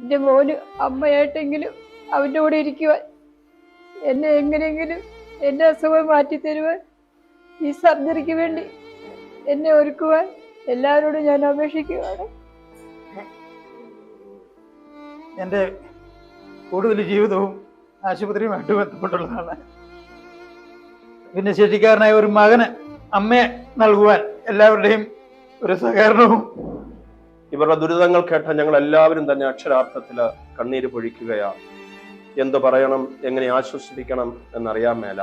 എന്റെ മോന് അമ്മയായിട്ടെങ്കിലും അവന്റെ കൂടെ ഇരിക്കുവാൻ. എന്നെ എങ്ങനെയെങ്കിലും എന്റെ അസുഖം മാറ്റി തരുവാൻ. ഈ സർജറിക്ക് വേണ്ടി എന്നെ ഒരുക്കുവാൻ എല്ലാവരോടും ഞാൻ അപേക്ഷിക്കുകയാണ്. എന്റെ കൂടുതൽ ജീവിതവും ആശുപത്രിയുമായിട്ട് ബന്ധപ്പെട്ടുള്ളതാണ്. ഭിന്നശേഷിക്കാരനായ ഒരു മകന് അമ്മയെ നൽകുവാൻ എല്ലാവരുടെയും ഒരു സഹകരണവും ഇവരുടെ ദുരിതങ്ങൾ കേട്ട ഞങ്ങൾ എല്ലാവരും തന്നെ അക്ഷരാർത്ഥത്തിൽ കണ്ണീര് പൊഴിക്കുകയാണ് എന്തു പറയണം എങ്ങനെ ആശ്വസിപ്പിക്കണം എന്നറിയാൻ മേല.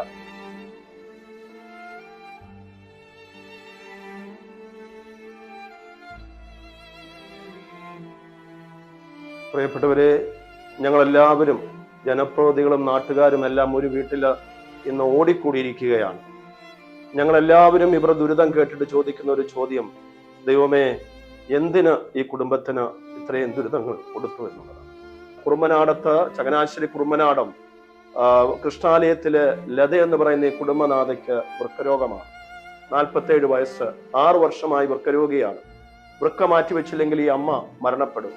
പ്രിയപ്പെട്ടവരെ ഞങ്ങളെല്ലാവരും ജനപ്രതികളും നാട്ടുകാരും എല്ലാം ഒരു വീട്ടിൽ ഇന്ന് ഓടിക്കൂടിയിരിക്കുകയാണ്. ഞങ്ങളെല്ലാവരും ഇവരുടെ ദുരിതം കേട്ടിട്ട് ചോദിക്കുന്ന ഒരു ചോദ്യം ദൈവമേ എന്തിന് ഈ കുടുംബത്തിന് ഇത്രയും ദുരിതങ്ങൾ കൊടുത്തു എന്നുള്ളതാണ്. കുറുമനാടത്ത് ചങ്ങനാശ്ശേരി കുറുമനാടം കൃഷ്ണാലയത്തിലെ ലത എന്ന് പറയുന്ന ഈ കുടുംബനാഥയ്ക്ക് വൃക്കരോഗമാണ്. നാൽപ്പത്തേഴ് വയസ്സ് ആറു വർഷമായി വൃക്കരോഗിയാണ്. വൃക്ക മാറ്റി വെച്ചില്ലെങ്കിൽ ഈ അമ്മ മരണപ്പെടും.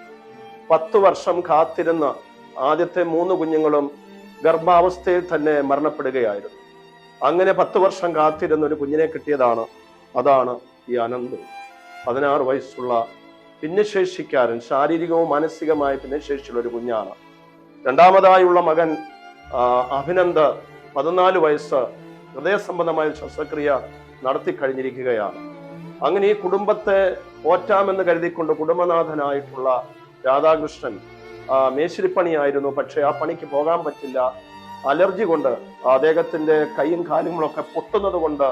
പത്ത് വർഷം കാത്തിരുന്ന ആദ്യത്തെ മൂന്ന് കുഞ്ഞുങ്ങളും ഗർഭാവസ്ഥയിൽ തന്നെ മരണപ്പെടുകയായിരുന്നു. അങ്ങനെ പത്ത് വർഷം കാത്തിരുന്ന ഒരു കുഞ്ഞിനെ കിട്ടിയതാണ് അതാണ് ഈ അനന്ത്. പതിനാറ് വയസ്സുള്ള ഭിന്നശേഷിക്കാരൻ ശാരീരികവും മാനസികമായ ഭിന്നശേഷിയുള്ള ഒരു കുഞ്ഞാണ്. രണ്ടാമതായുള്ള മകൻ അഭിനന്ദ് പതിനാല് വയസ്സ് ഹൃദയ സംബന്ധമായ ശസ്ത്രക്രിയ നടത്തി കഴിഞ്ഞിരിക്കുകയാണ്. അങ്ങനെ ഈ കുടുംബത്തെ പോറ്റാമെന്ന് കരുതിക്കൊണ്ട് കുടുംബനാഥനായിട്ടുള്ള രാധാകൃഷ്ണൻ മേശിരിപ്പണിയായിരുന്നു. പക്ഷെ ആ പണിക്ക് പോകാൻ പറ്റില്ല. അലർജി കൊണ്ട് അദ്ദേഹത്തിന്റെ കൈയും കാലുകളൊക്കെ പൊട്ടുന്നത് കൊണ്ട്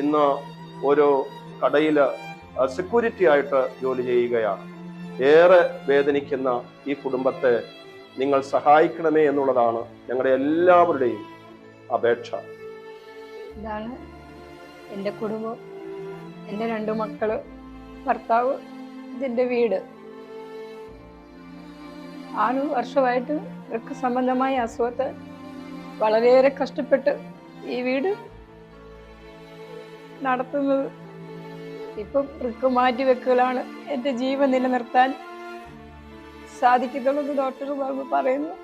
ഇന്ന് ഒരു കടയിൽ സെക്യൂരിറ്റി ആയിട്ട് ജോലി ചെയ്യുകയാണ്. ഏറെ വേദനിക്കുന്ന ഈ കുടുംബത്തെ നിങ്ങൾ സഹായിക്കണമേ എന്നുള്ളതാണ് ഞങ്ങളുടെ എല്ലാവരുടെയും അപേക്ഷ. ഇതാണ് എന്റെ കുടുംബം എന്റെ രണ്ട് മക്കൾ ഭർത്താവ് ഇതിന്റെ വീട്. ആറ് വർഷമായിട്ട് വൃക്ക സംബന്ധമായ അസുഖത്തെ വളരെയേറെ കഷ്ടപ്പെട്ട് ഈ വീട് നടത്തുന്നത് ഇപ്പം വൃക്ക് മാറ്റി വെക്കലാണ് എന്റെ ജീവൻ നിലനിർത്താൻ സാധിക്കത്തുള്ളൂ ഡോക്ടർ ബാബു പറയുന്നു.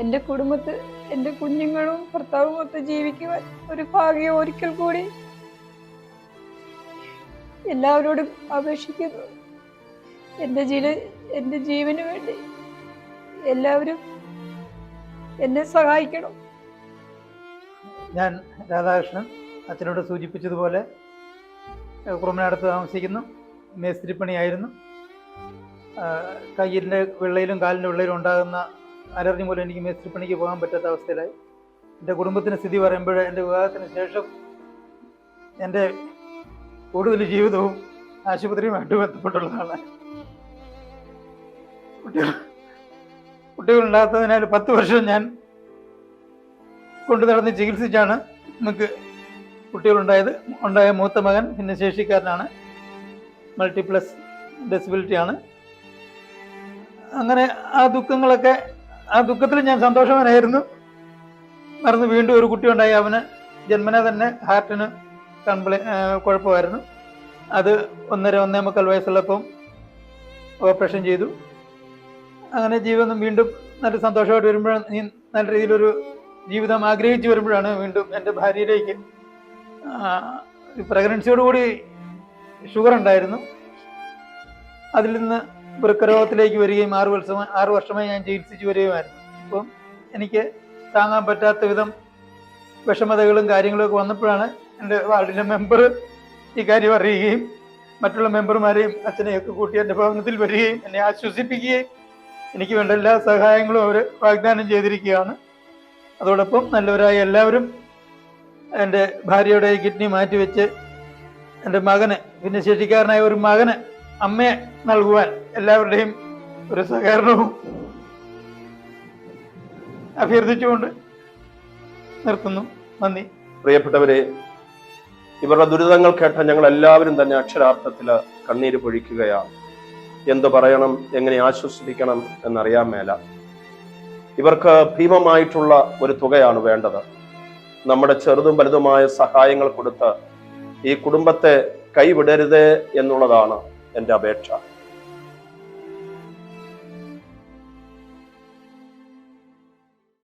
എന്റെ കുടുംബത്ത് എന്റെ കുഞ്ഞുങ്ങളും ഭർത്താവും ഒത്ത് ജീവിക്കുവാൻ ഒരു ഭാഗ്യം ഒരിക്കൽ കൂടി എല്ലാവരോടും അപേക്ഷിക്കുന്നു. എന്റെ ജീവ എന്റെ ജീവന് വേണ്ടി എല്ലാവരും എന്നെ സഹായിക്കണം. ഞാൻ രാധാകൃഷ്ണൻ അച്ഛനോട് സൂചിപ്പിച്ചതുപോലെ കുറുമനാടത്ത് താമസിക്കുന്നു. മേസ്തിരിപ്പണിയായിരുന്നു. കയ്യിന്റെ വെള്ളയിലും കാലിന്റെ വെള്ളയിലും ഉണ്ടാകുന്ന അലർജി മൂലം എനിക്ക് മേസ്തിരിപ്പണിക്ക് പോകാൻ പറ്റാത്ത അവസ്ഥയിലായി. എന്റെ കുടുംബത്തിന്റെ സ്ഥിതി പറയുമ്പോൾ എന്റെ വിവാഹത്തിന് ശേഷം എന്റെ കൂടുതൽ ജീവിതവും ആശുപത്രിയുമായിട്ട് ബന്ധപ്പെട്ടുള്ളതാണ്. കുട്ടികളുണ്ടാകാത്തതിനാൽ പത്ത് വർഷം ഞാൻ കൊണ്ടു നടന്ന് ചികിത്സിച്ചാണ് നമുക്ക് കുട്ടികളുണ്ടായത് ഉണ്ടായ മൂത്ത മകൻ ഭിന്നശേഷിക്കാരനാണ് മൾട്ടിപ്ലസ് ഡിസബിലിറ്റി ആണ് അങ്ങനെ ആ ദുഃഖങ്ങളൊക്കെ ആ ദുഃഖത്തിൽ ഞാൻ സന്തോഷവാനായിരുന്നു. മറന്ന് വീണ്ടും ഒരു കുട്ടി ഉണ്ടായി അവന് ജന്മന തന്നെ ഹാർട്ടിന് കംപ്ലൈ കുഴപ്പമായിരുന്നു. അത് ഒന്നര ഒന്നേ മുക്കാൽ വയസ്സുള്ളപ്പം ഓപ്പറേഷൻ ചെയ്തു. അങ്ങനെ ജീവിതം വീണ്ടും നല്ല സന്തോഷമായിട്ട് വരുമ്പോഴാണ് നല്ല രീതിയിലൊരു ജീവിതം ആഗ്രഹിച്ചു വരുമ്പോഴാണ് വീണ്ടും എന്റെ ഭാര്യയിലേക്ക് പ്രഗ്നൻസിയോടുകൂടി ഷുഗർ ഉണ്ടായിരുന്നു അതിൽ നിന്ന് വൃക്കരോഗത്തിലേക്ക് വരികയും ആറു വർഷം ആറു വർഷമായി ഞാൻ ചികിത്സിച്ച് വരികയുമായിരുന്നു. അപ്പം എനിക്ക് താങ്ങാൻ പറ്റാത്ത വിധം വിഷമതകളും കാര്യങ്ങളൊക്കെ വന്നപ്പോഴാണ് എന്റെ വാർഡിലെ മെമ്പർ ഈ കാര്യം അറിയുകയും മറ്റുള്ള മെമ്പർമാരെയും അച്ഛനെയൊക്കെ കൂട്ടി എന്റെ ഭവനത്തിൽ വരികയും എന്നെ ആശ്വസിപ്പിക്കുകയും എനിക്ക് വേണ്ട എല്ലാ സഹായങ്ങളും അവർ വാഗ്ദാനം ചെയ്തിരിക്കുകയാണ്. അതോടൊപ്പം നല്ലവരായ എല്ലാവരും എന്റെ ഭാര്യയുടെ കിഡ്നി മാറ്റിവെച്ച് എന്റെ മകന് ഭിന്നശേഷിക്കാരനായ ഒരു മകന് അമ്മയെ നൽകുവാൻ എല്ലാവരുടെയും ഒരു സഹകരണവും അഭ്യർത്ഥിച്ചുകൊണ്ട് നിർത്തുന്നു. നന്ദി. പ്രിയപ്പെട്ടവരെ ഇവരുടെ ദുരിതങ്ങൾ കേട്ട ഞങ്ങൾ എല്ലാവരും തന്നെ അക്ഷരാർത്ഥത്തിൽ കണ്ണീര് പൊഴിക്കുകയാണ്. എന്തു പറയണം എങ്ങനെ ആശ്വസിപ്പിക്കണം എന്നറിയാൻ മേല. ഇവർക്ക് ഭീമമായിട്ടുള്ള ഒരു തുകയാണ് വേണ്ടത്. നമ്മുടെ ചെറുതും വലുതുമായ സഹായങ്ങൾ കൊടുത്ത് ഈ കുടുംബത്തെ കൈവിടരുത് എന്നുള്ളതാണ് എന്റെ അപേക്ഷ.